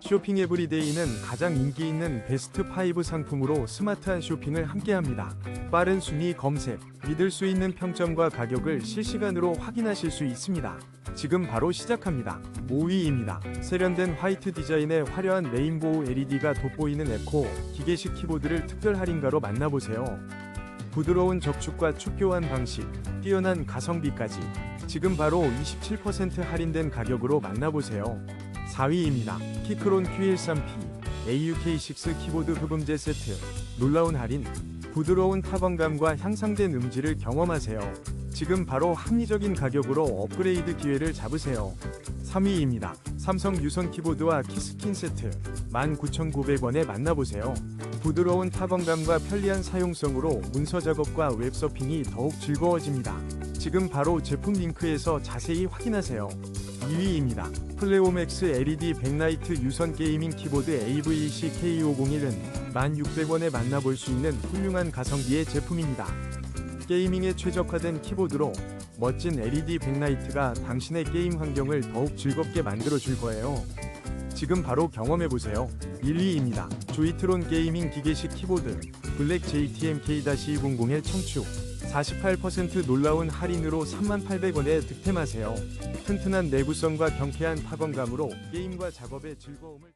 쇼핑 에브리데이는 가장 인기 있는 베스트 5 상품으로 스마트한 쇼핑을 함께합니다. 빠른 순위 검색, 믿을 수 있는 평점과 가격을 실시간으로 확인하실 수 있습니다. 지금 바로 시작합니다. 5위입니다. 세련된 화이트 디자인의 화려한 레인보우 LED가 돋보이는 에코 기계식 키보드를 특별 할인가로 만나보세요. 부드러운 적축과 축교한 방식, 뛰어난 가성비까지 지금 바로 27% 할인된 가격으로 만나보세요. 4위입니다. 키크론 Q13P AUK6 키보드 흡음재 세트 놀라운 할인, 부드러운 타건감과 향상된 음질을 경험하세요. 지금 바로 합리적인 가격으로 업그레이드 기회를 잡으세요. 3위입니다. 삼성 유선 키보드와 키스킨 세트 19,900원에 만나보세요. 부드러운 타건감과 편리한 사용성으로 문서 작업과 웹서핑이 더욱 즐거워집니다. 지금 바로 제품 링크에서 자세히 확인하세요. 2위입니다. 플레오맥스 LED 백라이트 유선 게이밍 키보드 AVC K501은 1,600원에 만나볼 수 있는 훌륭한 가성비의 제품입니다. 게이밍에 최적화된 키보드로 멋진 LED 백라이트가 당신의 게임 환경을 더욱 즐겁게 만들어 줄 거예요. 지금 바로 경험해 보세요. 1위입니다. 조이트론 게이밍 기계식 키보드 블랙 JTM K-200의 청축 48% 놀라운 할인으로 3800원에 득템하세요. 튼튼한 내구성과 경쾌한 타건감으로 게임과 작업의 즐거움을